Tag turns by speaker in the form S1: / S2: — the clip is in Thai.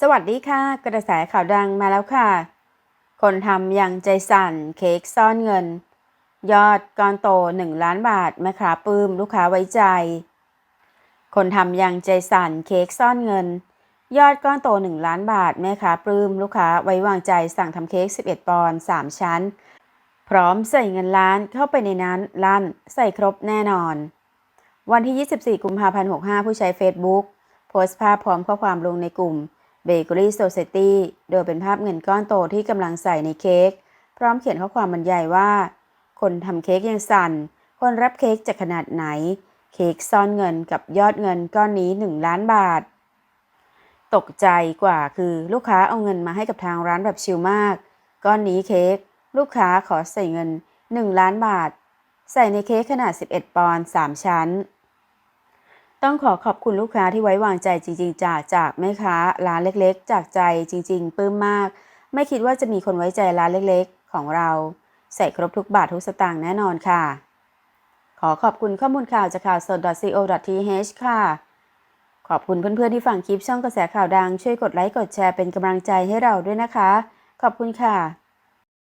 S1: สวัสดีค่ะ กระแสข่าวดังมาแล้วค่ะ คนทำยังใจสั่นเค้กซ่อนเงิน ยอดก้อนโต 1 ล้านบาทแม่ค้าปลื้ม ลูกค้าไว้ใจ คนทำยังใจสั่นเค้กซ่อนเงิน ยอดก้อนโต 1 ล้านบาทแม่ค้าปลื้ม ลูกค้าไว้วางใจสั่งทำเค้ก 11 ปอนด์3ชั้น พร้อมใส่เงินล้านเข้าไปในนั้นลั่นใส่ครบแน่นอน วันที่ 24 กุมภาพันธ์ 65 ผู้ใช้ Facebook โพสต์ภาพพร้อมข้อความลงในกลุ่ม Bakery Society โดยเป็นภาพเงินก้อนโตที่กำลังใส่ในเค้กพร้อมเขียนข้อความบรรยายว่า คนทำเค้กยังสั่น คนรับเค้กจะขนาดไหน เค้กซ่อนเงินกับยอดเงินก้อนนี้ 1 ล้านบาท ตกใจกว่าคือลูกค้าเอาเงินมาให้กับทางร้านแบบชิลมาก ก้อนนี้เค้กลูกค้าขอใส่เงิน 1 ล้านบาท ใส่ในเค้กขนาด 11 ปอนด์3ชั้น ต้องขอขอบคุณลูกค้าที่ไว้วางใจจริง ๆ จากจากแม่ค้าร้านเล็กๆ จากใจจริง ๆปลื้มมาก ไม่คิดว่าจะมีคนไว้ใจร้านเล็กๆ ของเรา ใส่ครบทุกบาททุกสตางค์แน่นอนค่ะ ขอขอบคุณข้อมูลข่าวจากข่าวสด .co.th ค่ะ ขอบคุณเพื่อนๆที่ฟังคลิปช่องกระแสข่าวดังช่วยกดไลค์กดแชร์เป็นกำลังใจให้เราด้วยนะคะ ขอบคุณค่ะ